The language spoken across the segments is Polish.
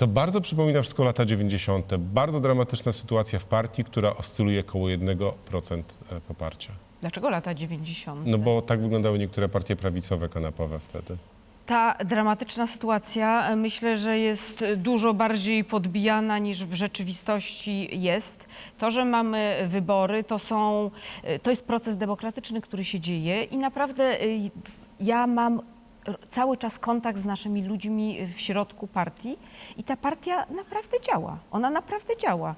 To bardzo przypomina wszystko lata 90. Bardzo dramatyczna sytuacja w partii, która oscyluje koło 1% e, poparcia. Dlaczego lata 90? No bo tak wyglądały niektóre partie prawicowe kanapowe wtedy. Ta dramatyczna sytuacja e, myślę, że jest dużo bardziej podbijana niż w rzeczywistości jest. To, że mamy wybory, to, są, e, to jest proces demokratyczny, który się dzieje i naprawdę e, ja mam cały czas kontakt z naszymi ludźmi w środku partii i ta partia naprawdę działa. Ona naprawdę działa.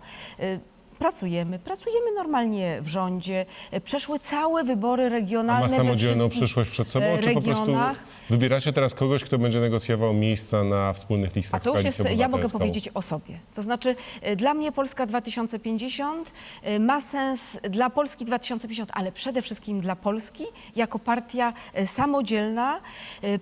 Pracujemy, pracujemy normalnie w rządzie. E, Przeszły całe wybory A regionalne ma we samodzielną przyszłość przed sobą, e, czy po prostu wybieracie teraz kogoś, kto będzie negocjował miejsca na wspólnych listach A to już jest, ja mogę powiedzieć o sobie. To znaczy, e, dla mnie Polska 2050 e, ma sens dla Polski 2050, ale przede wszystkim dla Polski jako partia samodzielna,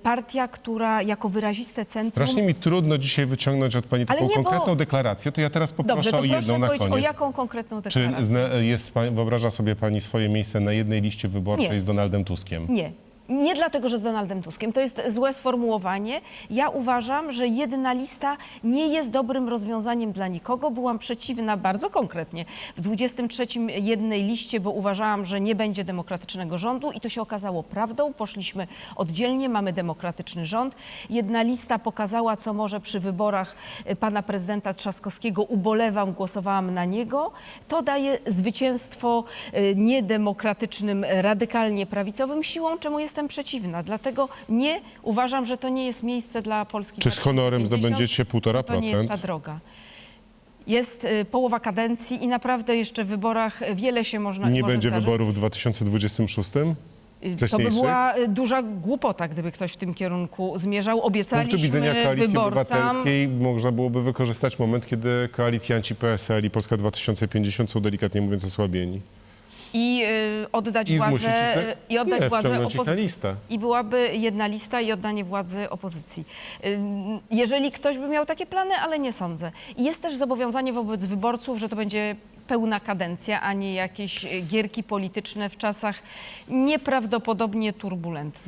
partia, która jako wyraziste centrum. Strasznie mi trudno dzisiaj wyciągnąć od pani taką nie, bo- konkretną deklarację, to ja teraz poproszę Dobrze, to o jedną na powiedzieć, o koniec. jaką konkretną Czy deklarację? zna, jest, wyobraża sobie pani swoje miejsce na jednej liście wyborczej Nie. z Donaldem Tuskiem? Nie. Nie dlatego, że z Donaldem Tuskiem. To jest złe sformułowanie. Ja uważam, że jedna lista nie jest dobrym rozwiązaniem dla nikogo. Byłam przeciwna bardzo konkretnie w 23 jednej liście, bo uważałam, że nie będzie demokratycznego rządu i to się okazało prawdą. Poszliśmy oddzielnie, mamy demokratyczny rząd. Jedna lista pokazała, co może przy wyborach e, pana prezydenta Trzaskowskiego. Ubolewam, głosowałam na niego. To daje zwycięstwo e, niedemokratycznym, radykalnie prawicowym siłą, czemu jestem przeciwna. Dlatego nie uważam, że to nie jest miejsce dla Polski. Czy z honorem 2050, zdobędziecie 1,5%? To nie jest ta droga. Jest e, połowa kadencji i naprawdę jeszcze w wyborach wiele się można Nie może będzie zdarzyć. wyborów w 2026? Y, To by Wcześniejszych? była y, duża głupota, gdyby ktoś w tym kierunku zmierzał. Z punktu Obiecaliśmy widzenia Koalicji wyborcom... Obywatelskiej można byłoby wykorzystać moment, kiedy koalicjanci PSL i Polska 2050 są delikatnie mówiąc osłabieni. I y, oddać I zmusić władzę ich y, i oddać nie, władzę wciągnąć ich na opozycji. listę. I byłaby jedna lista i oddanie władzy opozycji. Ym, Jeżeli ktoś by miał takie plany, ale nie sądzę. I jest też zobowiązanie wobec wyborców, że to będzie pełna kadencja, a nie jakieś y, gierki polityczne w czasach nieprawdopodobnie turbulentnych.